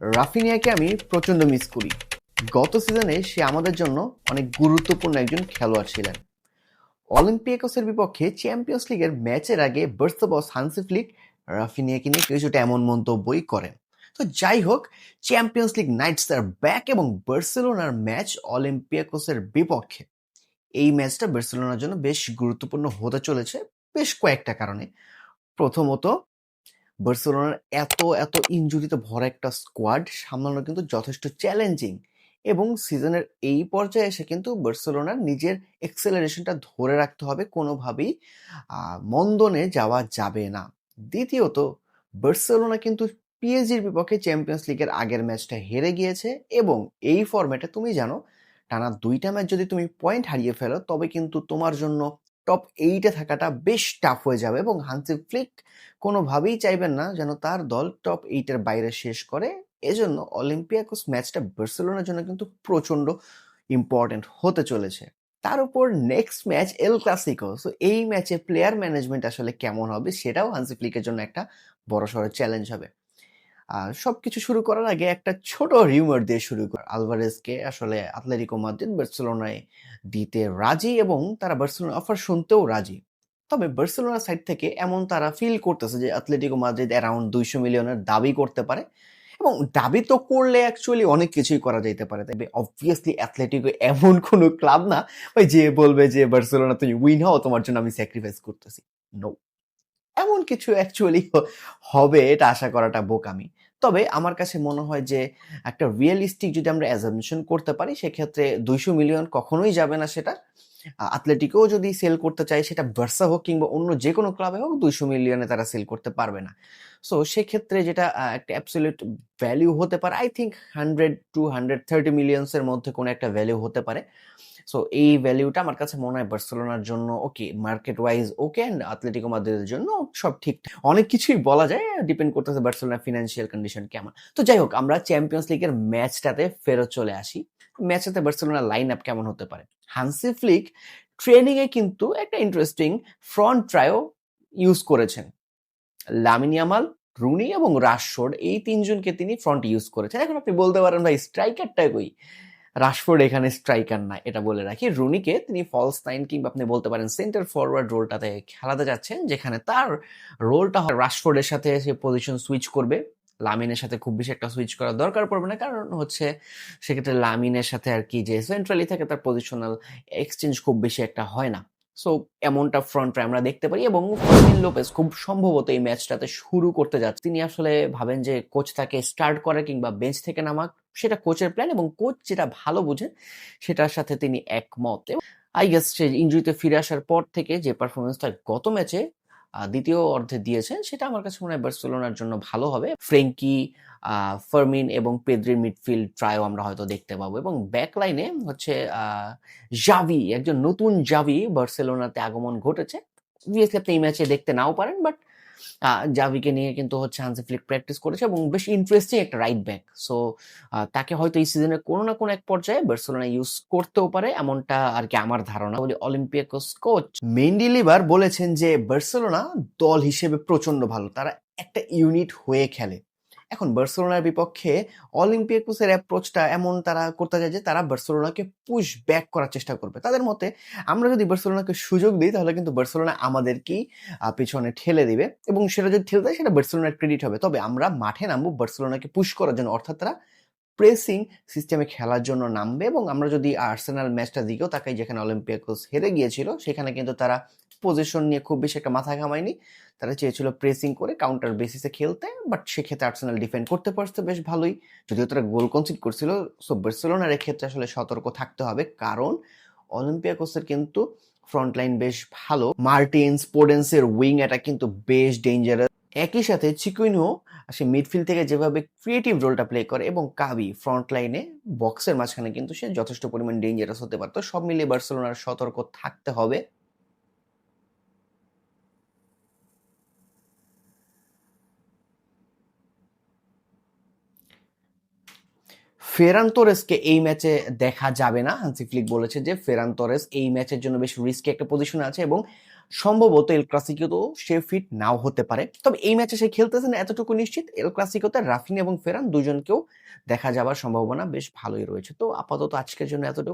রাফিনিয়াকে আমি প্রচণ্ড মিস করি। গত সিজনে সে আমাদের জন্য অনেক গুরুত্বপূর্ণ একজন খেলোয়াড় ছিলেন। অলিম্পিয়াকসের বিপক্ষে চ্যাম্পিয়ন্স লিগের ম্যাচের আগে বস হানসি ফ্লিক রাফিনিয়াকে নিয়ে কিছুটা এমন মন্তব্যই করেন। তো যাই হোক চ্যাম্পিয়ন্স লিগ নাইটস তার ব্যাক এবং বার্সেলোনার ম্যাচ অলিম্পিয়াকসের বিপক্ষে। এই ম্যাচটা বার্সেলোনার জন্য বেশ গুরুত্বপূর্ণ হতে চলেছে বেশ কয়েকটা কারণে। প্রথমত বার্সেলোনার এত এত ইঞ্জুরিতে ভরা একটা স্কোয়াড সামলানো কিন্তু যথেষ্ট চ্যালেঞ্জিং এবং সিজনের এই পর্যায়ে এসে কিন্তু বার্সেলোনার নিজের এক্সেলারেশনটা ধরে রাখতে হবে কোনোভাবেই। মন্দনে যাওয়া যাবে না। দ্বিতীয়ত, বার্সেলোনা কিন্তু পিএসজির বিপক্ষে চ্যাম্পিয়ন্স লিগের আগের ম্যাচটা হেরে গিয়েছে এবং এই ফরম্যাটে তুমি জানো, টানা দুইটা ম্যাচ যদি তুমি পয়েন্ট হারিয়ে ফেলো, তবে কিন্তু তোমার জন্য টপ এইটে থাকাটা বেশ টাফ হয়ে যাবে এবং হান্সি ফ্লিক কোনোভাবেই চাইবেন না যেন তার দল টপ এইটের বাইরে শেষ করে। এজন্য অলিম্পিয়াকোস ম্যাচটা বার্সেলোনার জন্য কিন্তু প্রচণ্ড ইম্পর্ট্যান্ট হতে চলেছে। তার উপর next match El Clasico so এই ম্যাচে প্লেয়ার ম্যানেজমেন্ট আসলে কেমন হবে সেটাও হান্সি ফ্লিকের জন্য একটা বড়সড় চ্যালেঞ্জ হবে। আর সবকিছু শুরু করার আগে একটা ছোট রিউমার দিয়ে শুরু কর আলভারেজকে আসলে আতলেটিকো মাদ্রিদ বার্সেলোনায় দিতে রাজি এবং তারা বার্সেলোনা অফার শুনতেও রাজি। তবে বার্সেলোনা সাইড থেকে এমন তারা ফিল করতেছে যে আতলেটিকো মাদ্রিদ অ্যারাউন্ড দুইশো মিলিয়নের দাবি করতে পারে এবং দাবি তো করলে অ্যাকচুয়ালি অনেক কিছুই করা যেতে পারে। তবে অবভিয়াসলি অ্যাথলেটিকো এমন কোনো ক্লাব না ভাই যে বলবে যে বার্সেলোনা তুমি উইন হও, তোমার জন্য আমি স্যাক্রিফাইস করতেছি। নো এমন কিছু অ্যাকচুয়ালি হবে, এটা আশা করাটা বোকামি। তবে আমার কাছে মনে হয় যে একটা রিয়েলিস্টিক যদি আমরা অ্যাজামশন করতে পারি, সেক্ষেত্রে দুইশো মিলিয়ন কখনোই যাবে না সেটা। আথলেটিকও যদি সেল করতে চায়, সেটা ভার্সা হোক কিংবা অন্য যে কোনো ক্লাবে হোক, দুইশো মিলিয়নে তারা সেল করতে পারবে না। সো সেক্ষেত্রে যেটা একটা অ্যাবসলিউট ভ্যালিউ হতে পারে I think hundred to hundred thirty মিলিয়ন্সের মধ্যে কোনো একটা ভ্যালিউ হতে পারে। সো এই ভ্যালিউটা আমার কাছে মনে হয় বার্সেলোনার জন্য ওকে market wise okay and Atletico মাদ্রিদের জন্য সব ঠিক। অনেক কিছুই বলা যায় ডিপেন্ড করতেছে বার্সেলোনার ফিনান্সিয়াল কন্ডিশন কেমন। তো যাই হোক, আমরা চ্যাম্পিয়ন্স লিগের ম্যাচটাতে ফেরত চলে আসি। ম্যাচটাতে বার্সেলোনার লাইন আপ কেমন হতে পারে? হানসি ফ্লিক ট্রেনিংয়ে কিন্তু একটা ইন্টারেস্টিং ফ্রন্ট ট্রায়ও ইউজ করেছেন। লামিনিয়ামাল রুনি এবং রাশফোর্ড এই তিনজনকে তিনি ফ্রন্ট ইউজ করেছেন। এখন আপনি বলতে পারেন, ভাই স্ট্রাইকারটা কই? রাশফোর্ড এখানে স্ট্রাইকার না এটা বলে রাখি। রুনিকে তিনি ফলস নাইন কিংবা আপনি বলতে পারেন সেন্টার ফরওয়ার্ড রোলটাতে খেলাতে যাচ্ছেন, যেখানে তার রোলটা হয় রাশফোর্ডের সাথে সে পজিশন সুইচ করবে। লামিনের সাথে খুব বেশি একটা সুইচ করার দরকার পড়বে না, কারণ হচ্ছে সেক্ষেত্রে লামিনের সাথে আর কি যে সেন্ট্রালি থাকে, তার পজিশনাল এক্সচেঞ্জ খুব বেশি একটা হয় না। সো এমনটা ফ্রন্ট আমরা দেখতে পারি এবং ফার্মিন লোপেস খুব সম্ভবত এই ম্যাচটাতে শুরু করতে যাচ্ছে। তিনি আসলে ভাবেন যে কোচ তাকে স্টার্ট করে কিংবা বেঞ্চ থেকে নামাক, সেটা কোচের প্ল্যান এবং কোচ যেটা ভালো বুঝেন সেটার সাথে তিনি একমত। আই গেস সে ইঞ্জুরিতে ফিরে আসার পর থেকে যে পারফরমেন্সটা গত ম্যাচে দ্বিতীয় অর্ধে দিয়েছেন সেটা আমার কাছে মনে হয় বার্সেলোনার জন্য ভালো হবে। ফ্রেঙ্কি ফার্মিন এবং পেদ্রির মিডফিল্ড ট্রায়ও আমরা হয়তো দেখতে পাবো এবং ব্যাকলাইনে হচ্ছে জাভি, একজন নতুন জাভি বার্সেলোনাতে আগমন ঘটেছে। আপনি এই ম্যাচে দেখতে নাও পারেন, বাট জাভিকে নিয়ে কিন্তু হচ্ছে হান্সি ফ্লিক প্র্যাকটিস করেছে এবং বেশ ইন্টারেস্টিং একটা রাইট ব্যাক সো তাকে হয়তো এই সিজনে কোনো না কোনো এক পর্যায়ে বার্সেলোনা ইউজ করতেও পারে, এমনটা আর কি আমার ধারণা। বলি অলিম্পিয়াকোস কোচ মেন্ডি লিভার বলেছেন যে বার্সেলোনা দল হিসেবে প্রচণ্ড ভালো। তারা একটা ইউনিট হয়ে খেলে। এখন বার্সেলোনার বিপক্ষে অলিম্পিয়াকুসের অ্যাপ্রোচটা এমন তারা করতে চায় যে তারা বার্সেলোনাকে পুশ ব্যাক করার চেষ্টা করবে। তাদের মতে, আমরা যদি বার্সেলোনাকে সুযোগ দিই, তাহলে কিন্তু বার্সেলোনা আমাদেরকেই পিছনে ঠেলে দিবে এবং সেটা যদি ঠেলে দেয়, সেটা বার্সেলোনার ক্রেডিট হবে। তবে আমরা মাঠে নামবো বার্সেলোনাকে পুশ করার জন্য। অর্থাৎ তারা প্রেসিং সিস্টেমে খেলার জন্য নামবে এবং আমরা যদি আর্সেনাল ম্যাচটা দিকেও তাকাই, যেখানে অলিম্পিয়াকোস হেরে গিয়েছিল, সেখানে কিন্তু তারা পজিশন নিয়ে খুব বেশি একটা মাথা ঘামায়নি। তারা চেয়েছিল প্রেসিং করে কাউন্টার বেসিসে খেলতে বাট সেক্ষেত্রে আর্সেনাল ডিফেন্ড করতে পারছে বেশ ভালোই। যদিও তারা গোল কনসিড করছিল সো বার্সেলোনার ক্ষেত্রে আসলে সতর্ক থাকতে হবে, কারণ অলিম্পিয়াকোসের কিন্তু ফ্রন্ট লাইন বেশ ভালো। মার্টিনস পোডেন্সের উইং এটা কিন্তু বেশ ডেঞ্জারাস একই সাথে চিকুইনো সে মিডফিল্ড থেকে যেভাবে ক্রিয়েটিভ রোলটা প্লে করে এবং কাবি ফ্রন্ট লাইনে বক্সের মাঝখানে কিন্তু সে যথেষ্ট পরিমাণ ডেঞ্জারাস হতে পারে তো সব মিলিয়ে বার্সেলোনার সতর্ক থাকতে হবে। ফেরান তোরেসকে এই ম্যাচে দেখা যাবে না। হান্সি ফ্লিক বলেছে যে ফেরান তোরেস এই ম্যাচের জন্য বেশ রিস্কি একটা পজিশনে আছে এবং সম্ভবত এল ক্লাসিকোতেও সে ফিট নাও হতে পারে। তবে এই ম্যাচে সে খেলতেছে না, এতটুকু নিশ্চিত। এল ক্লাসিকোতে রাফিন এবং ফেরান দুজনকেও দেখা যাবার সম্ভাবনা বেশ ভালোই রয়েছে। তো আপাতত আজকের জন্য এতটুকু।